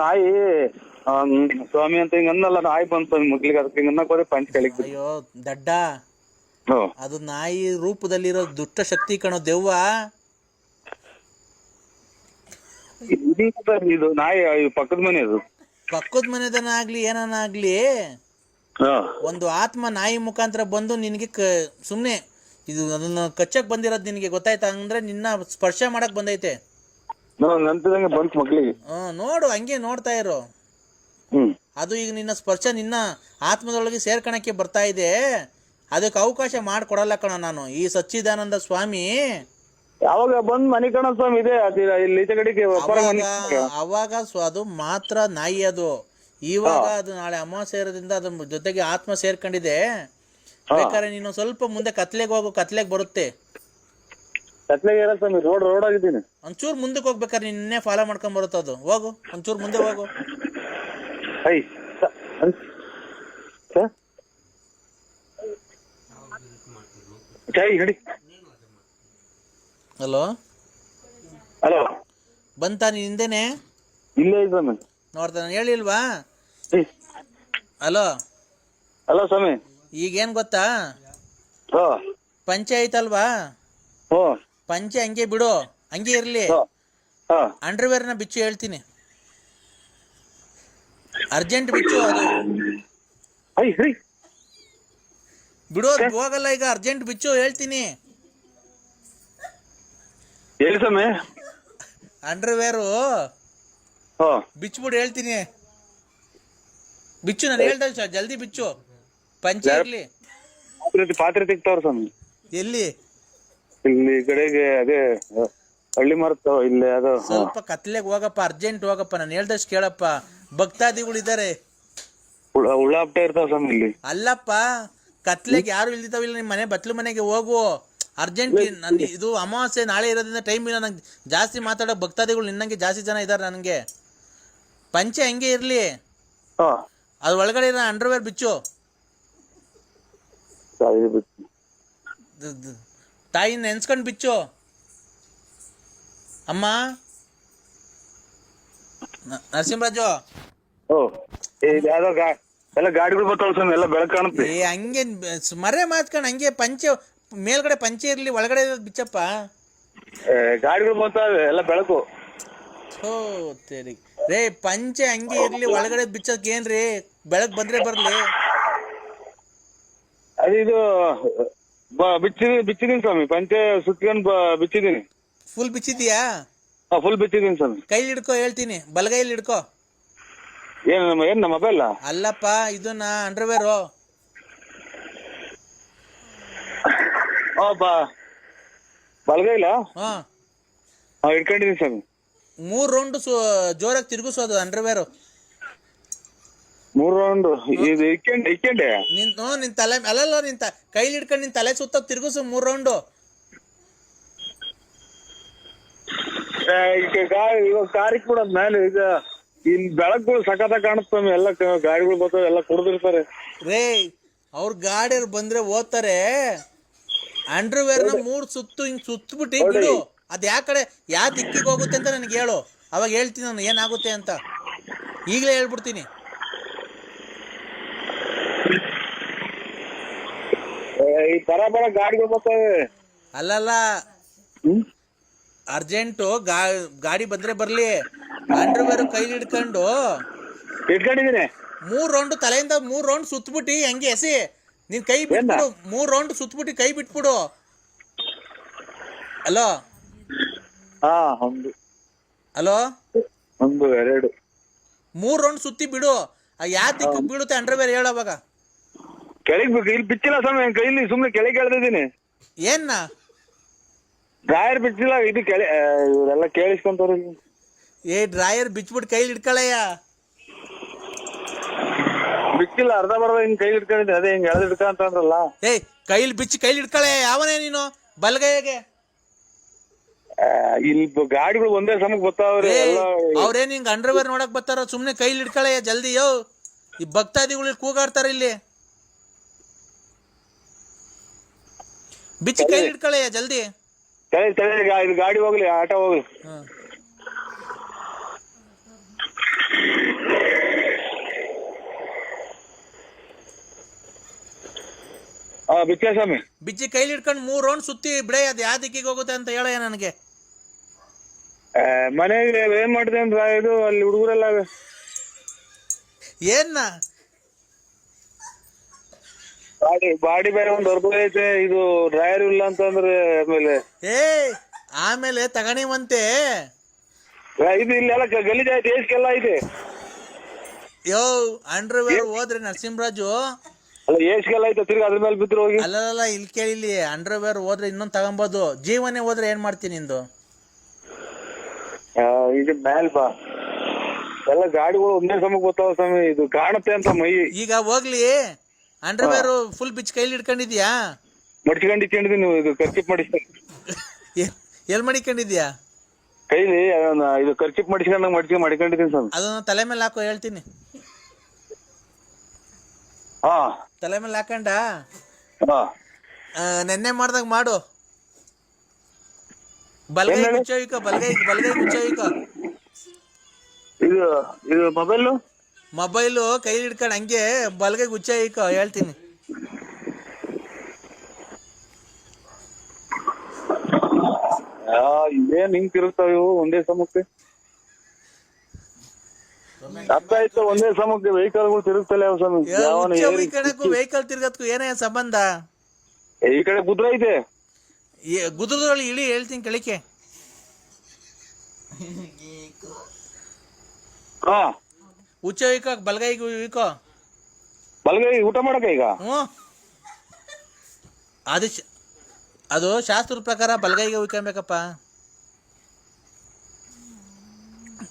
ನಾಯಿ ಸ್ವಾಮಿ ಅಂತ ಹಿಂಗ ಅನ್ನಲ್ಲ ನಾಯಿ ಬಂತು ಮುಗ್ಲಿಗೆ ಅದಕ್ಕೆ ಹಿಂಗ ಅನ್ನಕ್ ಹೋದ್ರೆ ಪಂಚ್ ಕೆಳಗ್ ಅಯ್ಯೋ ದಡ್ಡ. ಅದು ನಾಯಿ ರೂಪದಲ್ಲಿರೋ ದುಷ್ಟ ಶಕ್ತಿ ಕಣೋ ದೆವ್ವ. ಇದು ನಾಯಿ ಪಕ್ಕದ ಮನೆ ಅದು. ಪಕ್ಕದ ಮನೆದನ ಆಗ್ಲಿ ಏನನ ಆಗ್ಲಿ ಒಂದು ಆತ್ಮ ನಾಯಿ ಮುಖಾಂತರ ಬಂದು ನಿನಗೆ ಕ ಸುಮ್ಮನೆ ಇದು ಅದನ್ನ ಕಚ್ಚಕ್ ಬಂದಿರೋದು ನಿನಗೆ ಗೊತ್ತಾಯ್ತಾ? ಅಂದ್ರೆ ನಿನ್ನ ಸ್ಪರ್ಶ ಮಾಡಕ್ ಬಂದೈತೆ. ನಾವ್ ನಂತದಂಗೆ ಬಂತು ಮಗ್ಲಿಗೆ ಹ್ಮ್ ನೋಡು ಹಂಗೆ ನೋಡ್ತಾ ಇರು. ಹ್ಮ್. ಅದು ಈಗ ನಿನ್ನ ಸ್ಪರ್ಶ ನಿನ್ನ ಆತ್ಮದೊಳಗೆ ಸೇರ್ಕಣಕ್ಕೆ ಬರ್ತಾ ಇದೆ. ಅದಕ್ಕೆ ಅವಕಾಶ ಮಾಡ್ಕೊಡಲ್ಲ ಕಣ ನಾನು. ಈ ಸಚ್ಚಿದಾನಂದ ಸ್ವಾಮಿ. ಯಾವಾಗ ಬಂದ್ ಮನಿ ಕಾಣ ಸ್ವಾಮಿ ಇದೆ ಅದು ಇಲ್ಲಿ ಈಚೆ ಕಡೆಗೆ ಒಬ್ಬರ ಮನೆ ಅವಾಗ ಅವಾಗ ಸ್ವ- ಅದು ಮಾತ್ರ ನಾಯಿ ಅದು. ಇವಾಗ ಅದು ನಾಳೆ ಅಮಾವಾಸ್ಯೆ ಇರೋದ್ರಿಂದ ಅದ್ರ ಜೊತೆಗೆ ಆತ್ಮ ಸೇರ್ಕೊಂಡಿದೆ. ಬೇಕಾದ್ರೆ ನೀನು ಸ್ವಲ್ಪ ಮುಂದೆ ಕತ್ಲೆಗೆ ಹೋಗು ಕತ್ಲೆಗೆ ಬರುತ್ತೆ. ಕತ್ಲೆಗೆ ಇರೋ ಸ್ವಾಮಿ ರೋಡ್ ರೋಡ್ ಆಗಿದ್ದೀನಿ. ಒಂಚೂರು ಮುಂದಕ್ಕೆ ಹೋಗ್ಬೇಕಾರೆ ನಿನ್ನೆ ಫಾಲೋ ಮಾಡ್ಕೊಂಡ್ ಬರುತ್ತೆ ಅದು? ಹೋಗು ಒಂಚೂರು ಮುಂದೆ ಹೋಗು. ಐ ಸ- ಅನ್- ಸ- ಚಾಯ್ ಹಿಡಿ ಹಲೋ ಹಲೋ ಬಂತ ನೀನ್ ಹಿಂದೆನೆ? ಇಲ್ಲೇ ಇದೆ ಸ್ವಾಮಿ ನೋಡ್ತಾ ನಾನು ಹೇಳಿಲ್ವಾ? ಏಯ್, ಹಲೋ ಹಲೋ ಸ್ವಾಮಿ. ಈಗೇನ್ ಗೊತ್ತಾ? ಹೋ. ಪಂಚಾಯತ್ ಅಲ್ವಾ? ಹೋ. ಪಂಚೆ ಹಂಗೆ ಬಿಡು ಹಂಗೆ ಇರ್ಲಿ. ಅಂಡರ್ವೇರ್ನ ಬಿಚ್ಚು ಹೇಳ್ತೀನಿ. ಅರ್ಜೆಂಟ್ ಬಿಚ್ಚು ಅದು. ಬಿಡೋ ಹೋಗಲ್ಲ ಈಗ ಅರ್ಜೆಂಟ್ ಬಿಚ್ಚು ಹೇಳ್ತೀನಿ. ಅಂಡರ್ವೇರು. ಬಿಚ್ಬಿಡು ಹೇಳ್ತೀನಿ. ಬಿಚ್ಚು ನಾನು ಹೇಳ್ದೆ ಸರ್ ಜಲ್ದಿ ಬಿಚ್ಚು. ಪಂಚೆ ಇರ್ಲಿ. ಪಾತ್ರೆ ತೆಗ್ತಾವ್ರ ಸ್ವಾಮಿ. ಎಲ್ಲಿ? ಇಲ್ಲಿ ಕಡೆಗೆ ಅದೇ ಹಳ್ಳಿ ಮರತ ಇಲ್ಲಿ ಅದು ಸ್ವಲ್ಪ ಕತ್ಲೆಗೆ ಹೋಗಪ್ಪ ಅರ್ಜೆಂಟ್ ಹೋಗಪ್ಪ ನಾನು ಹೇಳ್ದಷ್ಟು ಕೇಳಪ್ಪ. ಭಕ್ತಾದಿಗಳು ಇದ್ದಾರೆ ಹುಳ ಹುಳ ಹಪ್ಟ ಇರ್ತಾವ ಸ್ವಾಮಿ ಇಲ್ಲಿ. ಅಲ್ಲಪ್ಪ ಕತ್ಲೆಗೆ ಯಾರು ಇಲ್ದಿದ್ದಾವಿಲ್ಲ ನಿಮ್ಮ ಮನೆ ಬತ್ಲು ಮನೆಗೆ ಹೋಗು. ಅರ್ಜೆಂಟ್ ನನ್ ಇದು ಅಮಾವಾಸ್ಯೆ ನಾಳೆ ಇರೋದ್ರಿಂದ ಟೈಮ್ ಇಲ್ಲ ನಂಗೆ ಜಾಸ್ತಿ ಮಾತಾಡೋ ಭಕ್ತಾದಿಗಳು ನಿನ್ನಂಗೆ ಜಾಸ್ತಿ ಜನ ಇದ್ದಾರೆ ನನಗೆ. ಪಂಚೆ ಹಂಗೆ ಇರಲಿ? ಹಾ. ಅದ್ರ ಒಳಗಡೆ ಇರೋ ಅಂಡರ್ವೇರ್ ಬಿಚ್ಚು. ಸಾರಿ ಬಿಟ್ಟು ದ್- ದ್- ತಾಯಿನ ನೆನ್ಸ್ಕೊಂಡು ಬಿಚ್ಚು. ಅಮ್ಮ. ನರಸಿಂಹರಾಜು. ಎಲ್ಲ ಗಾಡಿಗಳು ಬರ್ತಾವ ಸ್ವಾಮಿ ಎಲ್ಲ ಬೆಳಕು ಕಾಣುತ್ತೆ. ಏ ಹಂಗೆ ಮರೆ ಮಾತ್ಕೊಂಡು ಹಂಗೆ ಪಂಚೆ ಮೇಲ್ಗಡೆ ಪಂಚೆ ಇರಲಿ ಒಳಗಡೆ ಬಿಚ್ಚಪ್ಪ. ಗಾಡಿಗಳು ಬರ್ತಾವೆ ಎಲ್ಲ ಬೆಳಕು. ಓ ತೇರಿ. ರೇ ಪಂಚೆ ಹಂಗೆ ಇರ್ಲಿ ಒಳಗಡೆ ಬಿಚ್ಚಕ್ ಏನ್ರಿ? ಬೆಳಗ್ ಬಂದ್ರೆ ಬರಲಿ. ಅದು ಇದು ಬ- ಬಿಚ್ಚಿ ಬಿಚ್ಚಿದೀನಿ ಸ್ವಾಮಿ. ಪಂಚೆ ಸುತ್ಕೊಂಡ್ ಬಿಚ್ಚಿದೀನಿ. ಫುಲ್ ಬಿಚ್ಚಿದ್ಯಾ? ಹಾ ಫುಲ್ ಬಿಚ್ಚಿದೀನಿ ಸ್ವಾಮಿ. ಕೈಲಿ ಹಿಡ್ಕೋ ಹೇಳ್ತೀನಿ. ಬಲಗೈಲಿ ಹಿಡ್ಕೋ. ಏನ್ ನಮ್ಮ ಏನ್ ನಮ್ಮ ಮೊಬೈಲ್ ಅಲ್ಲಪ್ಪ ಇದನ್ನ ಅಂಡರ್ವೇರು ಓ ಬಾ. ಬಲಗೈಲ? ಹಾ. ಹಾ ಇಟ್ಕೊಂಡಿದೀನಿ ಸ್ವಾಮಿ. ಮೂರ್ ರೌಂಡ್ ಜೋರಾಗಿ ತಿರುಗಿಸೋದು ಅಂಡರ್ವೇರು ಮೂರು ರೌಂಡ್ ಇದು ಇಕ್ಕೊಂಡೆ ಇಕ್ಕೊಂಡೆ? ನಿನ್ ಹ್ಞೂ ನಿನ್ ತಲೆ ಅಲ್ಲಲ್ಲ ನಿನ್ ತ ಕೈಲಿ ಹಿಡ್ಕೊಂಡು ನಿನ್ ತಲೆ ಸುತ್ತ ತಿರುಗಿಸು ಮೂರ್ ರೌಂಡು ಗಾಡಿ ಇವಾಗ ಕಾರ್ ಇಕ್ಬಿಡೋದ್ ಮೇಲೆ ಈಗ ಇಲ್ಲಿ ಬೆಳಕುಗಳು ಸಖತ ಕಾಣುತ್ತೆ ಸ್ವಾಮಿ. ಎಲ್ಲ ಕ- ಗಾಡಿಗಳು ಬರ್ತಾವೆ ಎಲ್ಲ ಕುಡ್ದಿರ್ತಾರೆ. ರೇ ಅವ್ರ ಗಾಡಿಯವ್ರು ಬಂದ್ರೆ ಓದ್ತಾರೆ. ನ ಮೂರ್ ಸುತ್ತು ಹಿಂಗ್ ಸುತ್ತಬಿಟ್ಟು ಬಿಡು. ಅದ್ ಯಾ ಕಡೆ ಯಾ ದಿಕ್ಕಿಗೆ ಹೋಗುತ್ತೆ ಅಂತ ನನಗೆ ಹೇಳು. ಅವಾಗ ಹೇಳ್ತೀನಿ ನಾನು ಏನಾಗುತ್ತೆ ಅಂತ. ಈಗಲೇ ಹೇಳ್ಬಿಡ್ತೀನಿ. ಈ ಬರ ಬರ ಗಾಡಿಗಳು ಅಲ್ಲಲ್ಲ. ಹ್ಮ್? ಅರ್ಜೆಂಟು ಗಾ ಗಾಡಿ ಬಂದ್ರೆ ಬರ್ಲಿ. ಅಂಡರ್ವೇರ್ ಕೈಲಿ ಹಿಡ್ಕೊಂಡು. ಇಟ್ಕೊಂಡಿದೀನಿ ಮೂರ್ ರೌಂಡ್ ತಲೆಯಿಂದ ಮೂರ್ ರೌಂಡ್ ಸುತ್ತಬಿಟ್ಟು ಹೆಂಗೆ ಎಸಿ. ನೀನ್ ಕೈ ಬಿಟ್ಬಿಡು ಮೂರ್ ರೌಂಡ್ ಸುತ್ತಬಿಟ್ಟು ಕೈ ಬಿಟ್ಬಿಡು. ಹಲೋ ಹಾ ಒಂದು ಹಲೋ ಒಂದು ಎರಡು. ಮೂರ್ ರೌಂಡ್ ಸುತ್ತಿ ಬಿಡು. ಆ ಯಾವ ದಿಕ್ಕು ಬೀಳುತ್ತೆ ಅಂಡರ್ವೇರ್ ಹೇಳು ಅವಾಗ. ಕೆಳಗ್ ಬೇಕು. ಇಲ್ಲಿ ಬಿಚ್ಚಿಲ್ಲ ಸ್ವಾಮಿ ನನ್ ಕೈಲಿ ಸುಮ್ನೆ ಕೆಳಗೆ ಎಳ್ದಿದ್ದೀನಿ. ಏನ್ನ? ಡ್ರಾಯರ್ ಬಿಚ್ಚಿಲ್ಲ ಇದು ಕೆಳ ಇವರೆಲ್ಲ ಕೇಳಿಸ್ಕೊಂತಾರ ಏ ಡ್ರಾಯರ್ ಬಿಚ್ಬಿಟ್ಟು ಕೈಲಿ ಹಿಡ್ಕೊಳಯ್ಯ ಬಿಚ್ಚಿಲ್ಲ ಅರ್ಧ ಬರ್ದ ಹಿಂಗ್ ಕೈಲಿ ಇಟ್ಕೊಂಡಿದ್ದೆ ಅದೇ ಹಿಂಗ್ ಎಳ್ದು ಇಟ್ಕೊಂತ ಅಂದ್ರಲ್ಲ. ಏ ಕೈಲಿ ಬಿಚ್ಚಿ ಕೈಲಿ ಹಿಡ್ಕೊಳಯ್ಯ ಯಾವನೇ ನೀನು? ಬಲ್ಗೈಗೆ ಆ, ಇಲ್ಲಿ ಬ- ಗಾಡಿಗಳು ಒಂದೇ ಸಮಕ್ ಬರ್ತಾವ್ರಿ ಎಲ್ಲ ಅವ್ರೇನ್ ಹಿಂಗ್ ಅಂಡರ್ವೇರ್ ನೋಡಕ್ ಬರ್ತಾರ ಸುಮ್ನೆ ಕೈಲಿ ಹಿಡ್ಕೊಳಯ್ಯ ಜಲ್ದಿ ಯೋ. ಈ ಭಕ್ತಾದಿಗಳು ಕೂಗಾಡ್ತಾರ ಇಲ್ಲಿ. ಬಿಚ್ಚಿ ಕೈ ಹಿಡ್ಕೊಳ್ಳಯ್ಯ ಜಲ್ದಿ. ತಲೆ ತಲೆ ಇದು ಗಾಡಿ ಹೋಗ್ಲಿ ಆಟೋ ಹೋಗ್ಲಿ. ಹ್ಮ್ ಆ ಸ್ವಾಮಿ ಬಿಚ್ಚಿ ಕೈಲಿ ಹಿಡ್ಕೊಂಡು ಮೂರ್ ರೌಂಡ್ ಸುತ್ತಿ ಬಿಡೆ ಅದು ಯಾವ ದಿಕ್ಕಿಗೆ ಹೋಗುತ್ತೆ ಅಂತ ಹೇಳಯ್ಯ ನನಗೆ. ಮನೆಗೆ ಏನ್ ಮಾಡಿದೆ ಅಂತ ಇದು ಅಲ್ಲಿ ಹುಡುಗರೆಲ್ಲ ಏನ್ನ ಬಾಡಿ ಬಾಡಿ ಬೇರೆ ಒಂದ್ ಅರ್ಧ ಐತೆ ಇದು ಡ್ರೈವರ್ ಇಲ್ಲ ಅಂತಂದ್ರೆ ಆಮೇಲೆ. ಏ ಆಮೇಲೆ ತಗಣಿವಂತೆ ಇದು ಇಲ್ಲೆಲ್ಲ ಗಲೀಜ್ ಐತೆ ಏಸ್ಕೆಲ್ಲ ಐತೆ. ಯೋ ಅಂಡರ್ವೇರ್ ಹೋದ್ರೆ ನರಸಿಂಹರಾಜು. ಅಲ್ಲ ಏಸ್ಗೆಲ್ಲ ಐತೆ ತಿರ್ಗಿ ಅದ್ರ ಮೇಲೆ ಬಿದ್ರು ಹೋಗಿ. ಅಲ್ಲಲ್ಲ ಇಲ್ಲಿ ಕೇಳಿ ಇಲ್ಲಿ ಅಂಡರ್ವೇರ್ ಹೋದ್ರೆ ಇನ್ನೊಂದು ತಗೊಂಬೋದು. ಜೀವನೇ ಹೋದ್ರೆ ಏನ್ ಮಾಡ್ತೀನಿ ನಿಂದು? ಇದು ಮ್ಯಾಲ್ ಬಾ. ಎಲ್ಲ ಗಾಡಿಗಳು ಒಂದೇ ಸಮಕ್ಕೆ ಗೊತ್ತಾವ ಸ್ವಾಮಿ ಇದು ಕಾಣುತ್ತೆ ಅಂತ ಮೈ. ಈಗ ಹೋಗ್ಲಿ. ಅಂಡರ್ವೇರ್ ಫುಲ್ ಬಿಚ್ ಕೈಲಿ ಹಿಡ್ಕೊಂಡಿದ್ಯಾ? ಮಡ್ಚ್ಕೊಂಡು ಇಟ್ಕೊಂಡಿದ್ದೀನಿ ನೀವು ಇದು ಕರ್ಚಿಪ್ ಮಾಡಿಸ್ತೀನಿ ಎಲ್ಲಿ ಎಲ್ ಮಡಿಕೊಂಡಿದ್ಯಾ? ಕೈಲಿ ಅದನ್ನ ಇದು ಖರ್ಚಿಪ್ ಮಡಿಸ್ಕೊಂಡಂಗೆ ಮಡ್ಚಿ ಮಾಡ್ಕೊಂಡಿದ್ದೀನಿ ಸ್ವಾಮಿ. ಅದನ್ನ ತಲೆ ಮೇಲೆ ಹಾಕೋ ಹೇಳ್ತೀನಿ. ಹಾ. ತಲೆ ಮೇಲೆ ಹಾಕಂಡ? ಹಾ. ಆ, ನೆನ್ನೆ ಮಾಡ್ದಾಗ ಮಾಡು. ಬಲ್ಗೈ ಏನ್ ಹೇಳು? ಮುಚ್ಚೋಯಿಕ ಬಲ್ಗೈ ಬಲ್ಗೈ ಮುಚ್ಚೋಯಿಕ ಇದು ಇದು ಮೊಬೈಲು? ಮೊಬೈಲು ಕೈಲಿ ಹಿಡ್ಕೊಂಡು ಹಂಗೆ ಬಲ್ಗೈ ಗುಚ್ಚೋಯಿಕ ಹೇಳ್ತೀನಿ. ಆ, ಇದೇನ್ ಹಿಂಗ್ ತಿರುಗ್ತಾವ ಇವು? ಒಂದೇ ಸಮಕ್ಕೆ? ಅರ್ಥ ಆಯ್ತು ಒಂದೇ ಸಮಕ್ಕೆ ವೆಹಿಕಲ್ಗಳು ತಿರುಗ್ತಲ್ಲ ಯಾವ ಕಣಕ್ಕೂ ವೆಹಿಕಲ್ ತಿರ್ಗತ್ಕು ಏನೇ ಸಂಬಂಧ? ಈ ಕಡೆ ಗುದ್ರ ಐತೆ. ಗುದ್ರದೊಳಗೆ ಇಳಿ ಹೇಳ್ತೀನಿ ಕೆಳಕ್ಕೆ. ಹಾ. ಉಚ್ಚ ಇಕೋ ಬಲಗೈ ಇಕೋ ಬಲಗೈ ಊಟ ಮಾಡಕ ಈಗ? ಹ್ಞೂ. ಅದು ಶ- ಅದು ಶಾಸ್ತ್ರದ ಪ್ರಕಾರ ಬಲಗೈಗೆ ಉಯ್ಕೊಬೇಕಪ್ಪ